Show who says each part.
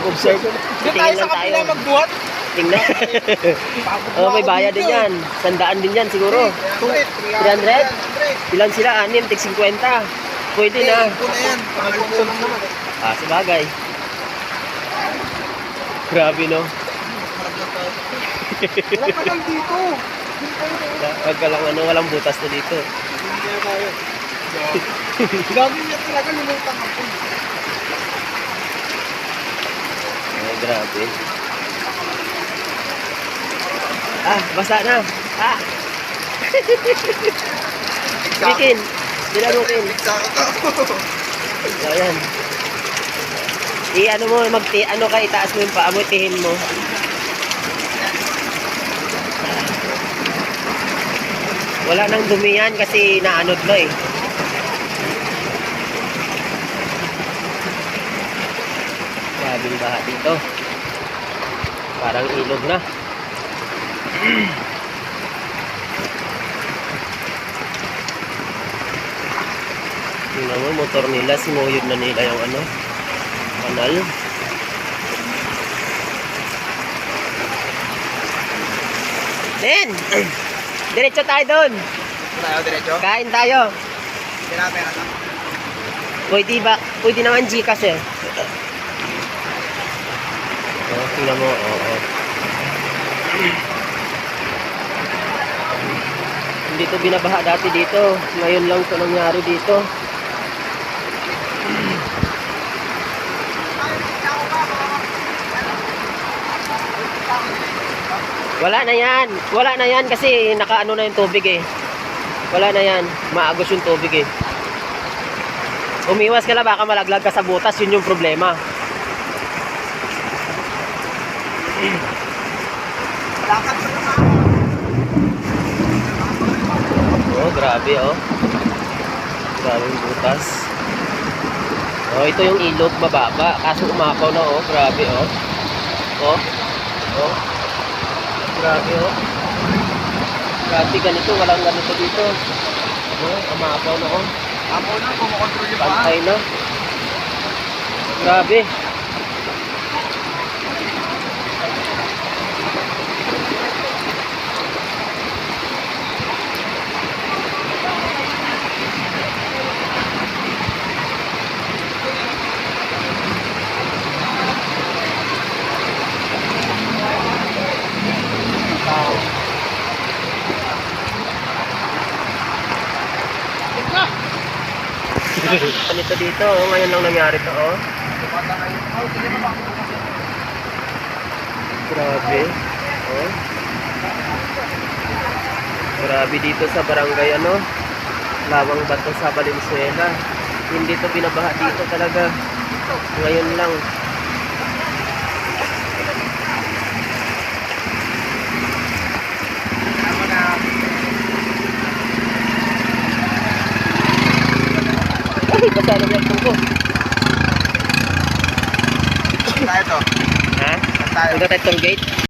Speaker 1: Mag-observe.
Speaker 2: Doon tayo sa kapila magbuhat.
Speaker 1: Tingnan. oh, may bayad din yan. Sandaan din yan siguro. 300? Ilan sila? Anim, tig 50. Pwede na. Ah, sabagay. Grabe no.
Speaker 2: Wala pa lang dito.
Speaker 1: Wag ka lang ano, walang butas na dito.
Speaker 2: Hindi na tayo. Gagawin niya talaga lumutang ako.
Speaker 1: Oh, grabe. Ah, basa na. Ah, bikin. Dilarukin. So, ayan. I ano mo, magti ano ka itaas mo yung paa mo, tihin mo. Wala nang dumi yan kasi naanod mo eh. Grabing baha dito. Parang ilog na. Tingnan mo, motor nila, sinuyod na nila yung ano, kanal. Den! Diretso tayo doon.
Speaker 2: Tayo diretso?
Speaker 1: Kain tayo. Pwede ba? Pwede naman Gcash eh. Oh, tingnan mo. Oo. Oh, Hindi to binabaha dati dito. Ngayon lang to nangyari dito. Wala na yan. Wala na yan kasi nakaano na yung tubig eh. Wala na yan. Maagos yung tubig eh. Umiwas ka lang baka malaglag ka sa butas, yun yung problema.
Speaker 2: Lakad sa.
Speaker 1: Oh, grabe oh. Grabe yung butas. Oh, ito yung ilog mababa. Kaso umapaw na oh. Grabe oh. Oh. Oh. Grabe oh. Grabe ganito. Walang ganito dito. Oh, umapaw na oh.
Speaker 2: Ako na, kumukontrol yung paa.
Speaker 1: Pantay na. Grabe. Ganito dito, oh. ngayon lang nangyari to, oh. Grabe. Oh. Grabe dito sa barangay ano. Lawang bato sa Valenzuela. Hindi to binabaha dito talaga. Ngayon lang. Ay, basa na yung ko.
Speaker 2: Tayo to.
Speaker 1: Ha?
Speaker 2: Tayo.
Speaker 1: Punta tayo gate.